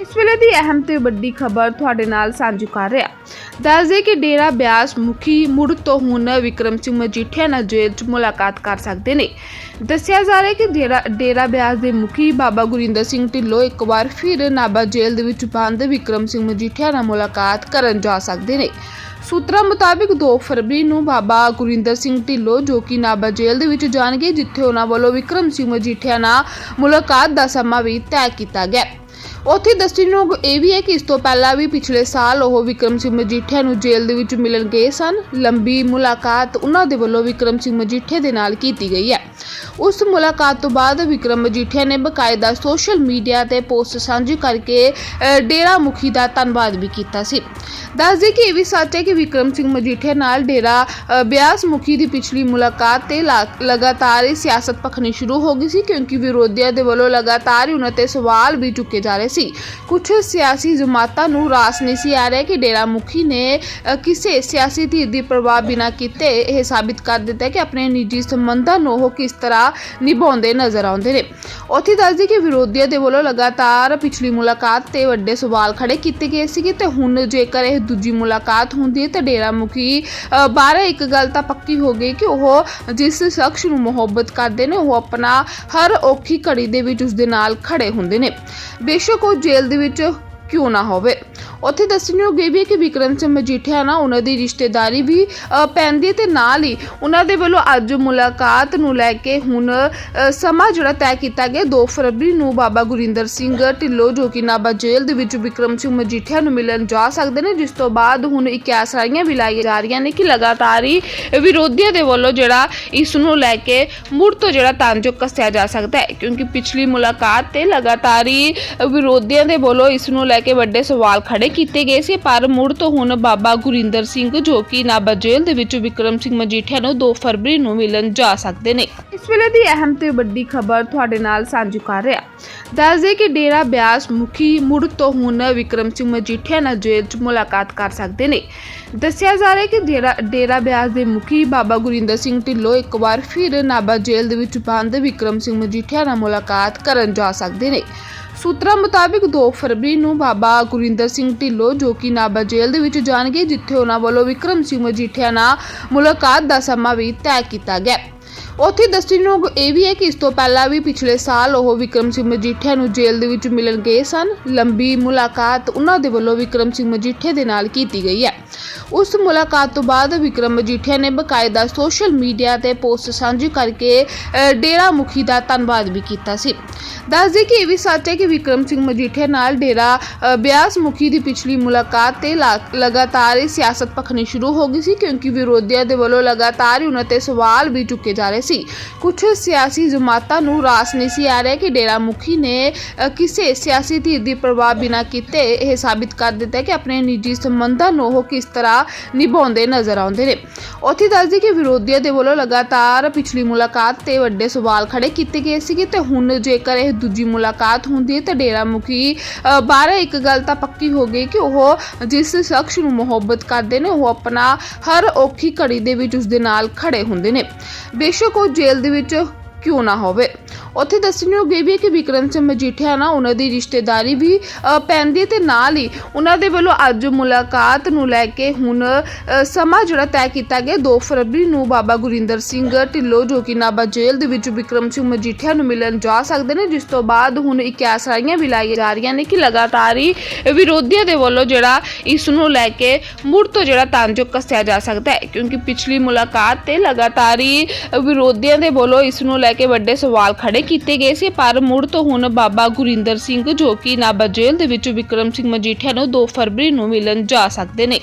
ਇਸ ਵੇਲੇ ਦੀ ਅਹਿਮ ਤੇ ਵੱਡੀ ਖਬਰ ਤੁਹਾਡੇ ਨਾਲ ਸਾਂਝੀ ਕਰ ਰਿਹਾ। ਦੱਸਦੇ ਕਿ ਡੇਰਾ ਬਿਆਸ ਮੁਖੀ ਮੁੜ ਤੋਂ ਹੁਣ ਵਿਕਰਮ ਸਿੰਘ ਮਜੀਠੀਆ ਨਾਲ ਜੇਲ੍ਹ 'ਚ ਮੁਲਾਕਾਤ ਕਰ ਸਕਦੇ ਨੇ। ਦੱਸਿਆ ਜਾ ਰਿਹਾ ਕਿ ਡੇਰਾ ਡੇਰਾ ਬਿਆਸ ਦੇ ਮੁਖੀ ਬਾਬਾ ਗੁਰਿੰਦਰ ਸਿੰਘ ਢਿੱਲੋਂ ਇੱਕ ਵਾਰ ਫਿਰ ਨਾਭਾ ਜੇਲ੍ਹ ਦੇ ਵਿੱਚ ਬੰਦ ਵਿਕਰਮ ਸਿੰਘ ਮਜੀਠੀਆ ਨਾਲ ਮੁਲਾਕਾਤ ਕਰਨ ਜਾ ਸਕਦੇ ਨੇ। ਸੂਤਰਾਂ ਮੁਤਾਬਿਕ 2 ਫਰਵਰੀ ਨੂੰ ਬਾਬਾ ਗੁਰਿੰਦਰ ਸਿੰਘ ਢਿੱਲੋਂ, ਜੋ ਕਿ ਨਾਭਾ ਜੇਲ੍ਹ ਦੇ ਵਿੱਚ ਜਾਣਗੇ, ਜਿੱਥੇ ਉਹਨਾਂ ਵੱਲੋਂ ਵਿਕਰਮ ਸਿੰਘ ਮਜੀਠੀਆ ਨਾਲ ਮੁਲਾਕਾਤ ਦਾ ਸਮਾਂ ਵੀ ਤੈਅ ਕੀਤਾ ਗਿਆ। ਉੱਥੇ ਦੱਸਣਯੋਗ ਇਹ ਵੀ ਹੈ ਕਿ ਇਸ ਤੋਂ ਪਹਿਲਾਂ ਵੀ ਪਿਛਲੇ ਸਾਲ ਉਹ ਵਿਕਰਮ ਸਿੰਘ ਮਜੀਠੀਆ ਨੂੰ ਜੇਲ੍ਹ ਦੇ ਵਿੱਚ ਮਿਲਣ ਗਏ ਸਨ। ਲੰਬੀ ਮੁਲਾਕਾਤ ਉਹਨਾਂ ਦੇ ਵੱਲੋਂ ਵਿਕਰਮ ਸਿੰਘ ਮਜੀਠੀਆ ਦੇ ਨਾਲ ਕੀਤੀ ਗਈ ਹੈ। ਉਸ ਮੁਲਾਕਾਤ ਤੋਂ ਬਾਅਦ ਵਿਕਰਮ ਮਜੀਠੀਆ ਨੇ ਬਕਾਇਦਾ ਸੋਸ਼ਲ ਮੀਡੀਆ ਤੇ ਪੋਸਟ ਸਾਂਝੀ ਕਰਕੇ ਡੇਰਾ ਮੁਖੀ ਦਾ ਧੰਨਵਾਦ ਵੀ ਕੀਤਾ ਸੀ। ਦੱਸਦੇ ਕਿ ਇਹ ਵੀ ਸੱਚ ਹੈ ਕਿ ਵਿਕਰਮ ਸਿੰਘ ਮਜੀਠੀਆ ਨਾਲ ਡੇਰਾ ਬਿਆਸ ਮੁਖੀ ਦੀ ਪਿਛਲੀ ਮੁਲਾਕਾਤ ਤੇ ਲਾ- ਲਗਾਤਾਰ ਹੀ ਸਿਆਸਤ ਪਖਣੀ ਸ਼ੁਰੂ ਹੋ ਗਈ ਸੀ ਕਿਉਂਕਿ ਵਿਰੋਧੀਆਂ ਦੇ ਵੱਲੋਂ ਲਗਾਤਾਰ ਉਹਨਾਂ ਤੇ ਸਵਾਲ ਵੀ ਚੁੱਕੇ ਜਾ ਰਹੇ ਸੀ। ਕੁਝ ਸਿਆਸੀ ਜਮਾਤਾਂ ਨੂੰ ਰਾਸ ਨਹੀਂ ਸੀ ਆ ਰਿਹਾ ਕਿ ਡੇਰਾ ਮੁਖੀ ਨੇ ਕਿਸੇ ਸਿਆਸੀ ਧਿਰ ਦੀ ਪ੍ਰਭਾਵ ਬਿਨਾਂ ਕੀਤੇ ਇਹ ਸਾਬਿਤ ਕਰ ਦਿੱਤਾ ਕਿ ਆਪਣੇ ਨਿੱਜੀ ਸੰਬੰਧਾਂ ਨੂੰ ਉਹ ਕਿਸ ਤਰ੍ਹਾਂ ਨਿਭਾਉਂਦੇ ਨਜ਼ਰ ਆਉਂਦੇ ਨੇ। ਉੱਥੇ ਦੱਸਦੀ ਕਿ ਵਿਰੋਧੀਆਂ ਦੇ ਵੱਲੋਂ ਲਗਾਤਾਰ ਪਿਛਲੀ ਮੁਲਾਕਾਤ ਤੇ ਵੱਡੇ ਸਵਾਲ ਖੜੇ ਕੀਤੇ ਗਏ ਸੀਗੇ ਤੇ ਹੁਣ ਜੇਕਰ ਇਹ ਦੂਜੀ ਮੁਲਾਕਾਤ ਹੁੰਦੀ ਹੈ ਤਾਂ ਡੇਰਾ ਮੁਖੀ ਅ, ਬਾਰੇ ਇੱਕ ਗੱਲ ਤਾਂ ਪੱਕੀ ਹੋ ਗਈ ਕਿ ਉਹ ਜਿਸ ਸ਼ਖਸ ਨੂੰ ਮੁਹੱਬਤ ਕਰਦੇ ਨੇ ਉਹ ਆਪਣਾ ਹਰ ਔਖੀ ਘੜੀ ਦੇ ਵਿੱਚ ਉਸ ਦੇ ਨਾਲ ਖੜੇ ਹੁੰਦੇ ਨੇ। ਬੇਸ਼ੱਕ ਉਹ ਜੇਲ੍ਹ ਦੇ ਵਿੱਚ ਕਿਉਂ ਨਾ ਹੋਵੇ। ਉੱਥੇ ਦੱਸਣਯੋਗ ਇਹ ਵੀ ਹੈ ਕਿ ਵਿਕਰਮ ਸਿੰਘ ਮਜੀਠੀਆ ਨਾਲ ਉਹਨਾਂ ਦੀ ਰਿਸ਼ਤੇਦਾਰੀ ਵੀ ਪੈਂਦੀ ਹੈ ਤੇ ਨਾਲ ਹੀ ਉਹਨਾਂ ਦੇ ਵੱਲੋਂ ਅੱਜ ਮੁਲਾਕਾਤ ਨੂੰ ਲੈ ਕੇ ਹੁਣ ਸਮਾਂ ਜਿਹੜਾ ਤੈਅ ਕੀਤਾ ਗਿਆ। 2 ਫਰਵਰੀ ਨੂੰ ਬਾਬਾ ਗੁਰਿੰਦਰ ਸਿੰਘ ਢਿੱਲੋਂ, ਜੋ ਕਿ ਨਾਭਾ ਜੇਲ੍ਹ ਦੇ ਵਿੱਚ ਵਿਕਰਮ ਸਿੰਘ ਮਜੀਠੀਆ ਨੂੰ ਮਿਲਣ ਜਾ ਸਕਦੇ ਨੇ, ਜਿਸ ਤੋਂ ਬਾਅਦ ਹੁਣ ਇੱਕ ਆਸਾਈਆਂ ਵੀ ਲਾਈਆਂ ਜਾ ਰਹੀਆਂ ਨੇ ਕਿ ਲਗਾਤਾਰ ਹੀ ਵਿਰੋਧੀਆਂ ਦੇ ਵੱਲੋਂ ਜਿਹੜਾ ਇਸ ਨੂੰ ਲੈ ਕੇ ਮੁੜ ਤੋਂ ਜਿਹੜਾ ਤੰਜ ਕੱਸਿਆ ਜਾ ਸਕਦਾ ਹੈ। ਕਿਉਂਕਿ ਪਿਛਲੀ ਮੁਲਾਕਾਤ ਤੇ ਲਗਾਤਾਰ ਹੀ ਵਿਰੋਧੀਆਂ ਦੇ ਵੱਲੋਂ ਇਸ ਨੂੰ ਲੈ ਕੇ ਵੱਡੇ ਸਵਾਲ ਖੜੇ ਕੀਤੇ ਗਏ ਸੀ, ਪਰ ਮੁੜ ਤੋਂ ਹੁਣ ਬਾਬਾ ਗੁਰਿੰਦਰ ਸਿੰਘ ਜੋ ਕਿ ਨਾਭਾ ਜੇਲ੍ਹ ਦੇ ਵਿੱਚ ਵਿਕਰਮ ਸਿੰਘ ਮਜੀਠੀਆ ਨੂੰ 2 ਫਰਵਰੀ ਨੂੰ ਮਿਲਣ ਜਾ ਸਕਦੇ ਨੇ। ਇਸ ਵੇਲੇ ਦੀ ਅਹਿਮ ਤੇ ਵੱਡੀ ਖਬਰ ਤੁਹਾਡੇ ਨਾਲ ਸਾਂਝੀ ਕਰ ਰਿਹਾ। ਦੱਸਦੇ ਕਿ ਡੇਰਾ ਬਿਆਸ ਮੁਖੀ ਮੁੜ ਤੋਂ ਹੁਣ ਵਿਕਰਮ ਸਿੰਘ ਮਜੀਠੀਆ ਨਾਲ ਜੇਲ੍ਹ 'ਚ ਮੁਲਾਕਾਤ ਕਰ ਸਕਦੇ ਨੇ। ਦੱਸਿਆ ਜਾ ਰਿਹਾ ਕਿ ਡੇਰਾ ਡੇਰਾ ਬਿਆਸ ਦੇ ਮੁਖੀ ਬਾਬਾ ਗੁਰਿੰਦਰ ਸਿੰਘ ਢਿੱਲੋਂ ਇੱਕ ਵਾਰ ਫਿਰ ਨਾਭਾ ਜੇਲ੍ਹ ਦੇ ਵਿੱਚ ਬੰਦ ਵਿਕਰਮ ਸਿੰਘ ਮਜੀਠੀਆ ਨਾਲ ਮੁਲਾਕਾਤ ਕਰਨ ਜਾ ਸਕਦੇ ਨੇ। ਸੂਤਰਾਂ ਮੁਤਾਬਿਕ 2 ਫਰਵਰੀ ਨੂੰ ਬਾਬਾ ਗੁਰਿੰਦਰ ਸਿੰਘ ਢਿੱਲੋਂ, ਜੋ ਕਿ ਨਾਭਾ ਜੇਲ੍ਹ ਦੇ ਵਿੱਚ ਜਾਣਗੇ, ਜਿੱਥੇ ਉਹਨਾਂ ਵੱਲੋਂ ਵਿਕਰਮ ਸਿੰਘ ਮਜੀਠੀਆ ਨਾਲ ਮੁਲਾਕਾਤ ਦਾ ਸਮਾਂ ਵੀ ਤੈਅ ਕੀਤਾ ਗਿਆ। ਉੱਥੇ ਦੱਸਣਯੋਗ ਇਹ ਵੀ ਹੈ ਕਿ ਇਸ ਤੋਂ ਪਹਿਲਾਂ ਵੀ ਪਿਛਲੇ ਸਾਲ ਉਹ ਵਿਕਰਮ ਸਿੰਘ ਮਜੀਠੀਆ ਨੂੰ ਜੇਲ੍ਹ ਦੇ ਵਿੱਚ ਮਿਲਣ ਗਏ ਸਨ। ਲੰਬੀ ਮੁਲਾਕਾਤ ਉਹਨਾਂ ਦੇ ਵੱਲੋਂ ਵਿਕਰਮ ਸਿੰਘ ਮਜੀਠੇ ਦੇ ਨਾਲ ਕੀਤੀ ਗਈ ਹੈ। ਉਸ ਮੁਲਾਕਾਤ ਤੋਂ ਬਾਅਦ ਵਿਕਰਮ ਮਜੀਠੀਆ ਨੇ ਬਕਾਇਦਾ ਸੋਸ਼ਲ ਮੀਡੀਆ ਤੇ ਪੋਸਟ ਸਾਂਝੀ ਕਰਕੇ ਡੇਰਾ ਮੁਖੀ ਦਾ ਧੰਨਵਾਦ ਵੀ ਕੀਤਾ ਸੀ। ਦੱਸਦੇ ਕਿ ਇਹ ਵੀ ਸੱਚ ਹੈ ਕਿ ਵਿਕਰਮ ਸਿੰਘ ਮਜੀਠੀਆ ਨਾਲ ਡੇਰਾ ਬਿਆਸ ਮੁਖੀ ਦੀ ਪਿਛਲੀ ਮੁਲਾਕਾਤ ਤੇ ਲਾ- ਲਗਾਤਾਰ ਸਿਆਸਤ ਪਖਣੀ ਸ਼ੁਰੂ ਹੋ ਗਈ ਸੀ ਕਿਉਂਕਿ ਵਿਰੋਧੀਆਂ ਦੇ ਵੱਲੋਂ ਲਗਾਤਾਰ ਹੀ ਉਹਨਾਂ ਤੇ ਸਵਾਲ ਵੀ ਚੁੱਕੇ ਜਾ ਰਹੇ ਸੀ। ਕੁਝ ਸਿਆਸੀ ਜਮਾਤਾਂ ਨੂੰ ਰਾਸ ਨਹੀਂ ਸੀ ਆ ਰਿਹਾ ਕਿ ਡੇਰਾ ਮੁਖੀ ਨੇ ਕਿਸੇ ਸਿਆਸੀ ਧਿਰ ਦੀ ਪ੍ਰਭਾਵ ਬਿਨਾਂ ਕੀਤੇ ਇਹ ਸਾਬਿਤ ਕਰ ਦਿੱਤਾ ਕਿ ਆਪਣੇ ਨਿੱਜੀ ਸੰਬੰਧਾਂ ਨੂੰ ਉਹ ਕਿਸ ਤਰ੍ਹਾਂ ਨਿਭਾਉਂਦੇ ਨਜ਼ਰ ਆਉਂਦੇ ਨੇ। ਉੱਥੇ ਦੱਸਦੀ ਕਿ ਵਿਰੋਧੀਆਂ ਦੇ ਵੱਲੋਂ ਲਗਾਤਾਰ ਪਿਛਲੀ ਮੁਲਾਕਾਤ ਤੇ ਵੱਡੇ ਸਵਾਲ ਖੜੇ ਕੀਤੇ ਗਏ ਸੀਗੇ ਤੇ ਹੁਣ ਜੇਕਰ ਇਹ ਦੂਜੀ ਮੁਲਾਕਾਤ ਹੁੰਦੀ ਹੈ ਤਾਂ ਡੇਰਾ ਮੁਖੀ ਬਾਰੇ ਇੱਕ ਗੱਲ ਤਾਂ ਪੱਕੀ ਹੋ ਗਈ ਕਿ ਉਹ ਜਿਸ ਸ਼ਖਸ ਨੂੰ ਮੁਹੱਬਤ ਕਰਦੇ ਨੇ, ਉਹ ਆਪਣਾ ਹਰ ਔਖੀ ਘੜੀ ਦੇ ਵਿੱਚ ਉਸ ਦੇ ਨਾਲ ਖੜੇ ਹੁੰਦੇ ਨੇ। ਬੇਸ਼ੱਕ ਉਹ ਜੇਲ੍ਹ ਦੇ ਵਿੱਚ ਕਿਉਂ ਨਾ ਹੋਵੇ। ਉੱਥੇ ਦੱਸਣਯੋਗ ਇਹ ਵੀ ਹੈ ਕਿ ਵਿਕਰਮ ਸਿੰਘ ਮਜੀਠੀਆ ਨਾਲ ਉਹਨਾਂ ਦੀ ਰਿਸ਼ਤੇਦਾਰੀ ਵੀ ਪੈਂਦੀ ਹੈ ਤੇ ਨਾਲ ਹੀ ਉਹਨਾਂ ਦੇ ਵੱਲੋਂ ਅੱਜ ਮੁਲਾਕਾਤ ਨੂੰ ਲੈ ਕੇ ਹੁਣ ਸਮਾਂ ਜਿਹੜਾ ਤੈਅ ਕੀਤਾ ਗਿਆ। 2 ਫਰਵਰੀ ਨੂੰ ਬਾਬਾ ਗੁਰਿੰਦਰ ਸਿੰਘ ਢਿੱਲੋਂ, ਜੋ ਕਿ ਨਾਭਾ ਜੇਲ੍ਹ ਦੇ ਵਿੱਚ ਵਿਕਰਮ ਸਿੰਘ ਮਜੀਠੀਆ ਨੂੰ ਮਿਲਣ ਜਾ ਸਕਦੇ ਨੇ, ਜਿਸ ਤੋਂ ਬਾਅਦ ਹੁਣ ਇੱਕ ਆਸਾਈਆਂ ਵੀ ਲਾਈਆਂ ਜਾ ਰਹੀਆਂ ਨੇ ਕਿ ਲਗਾਤਾਰ ਹੀ ਵਿਰੋਧੀਆਂ ਦੇ ਵੱਲੋਂ ਜਿਹੜਾ ਇਸ ਨੂੰ ਲੈ ਕੇ ਮੁੜ ਤੋਂ ਜਿਹੜਾ ਤੰਜ ਕੱਸਿਆ ਜਾ ਸਕਦਾ ਹੈ। ਕਿਉਂਕਿ ਪਿਛਲੀ ਮੁਲਾਕਾਤ ਤੇ ਲਗਾਤਾਰ ਹੀ ਵਿਰੋਧੀਆਂ ਦੇ ਵੱਲੋਂ ਇਸ ਨੂੰ ਲੈ ਕੇ ਵੱਡੇ ਸਵਾਲ ਖੜੇ ਕੀਤੇ ਗਏ ਸੀ, ਪਰ ਮੁੜ ਤੋਂ ਹੁਣ ਬਾਬਾ ਗੁਰਿੰਦਰ ਸਿੰਘ ਜੋ ਕਿ ਨਾਭਾ ਜੇਲ੍ਹ ਦੇ ਵਿੱਚ ਵਿਕਰਮ ਸਿੰਘ ਮਜੀਠੀਆ ਨੂੰ 2 ਫਰਵਰੀ ਨੂੰ ਮਿਲਣ ਜਾ ਸਕਦੇ ਨੇ।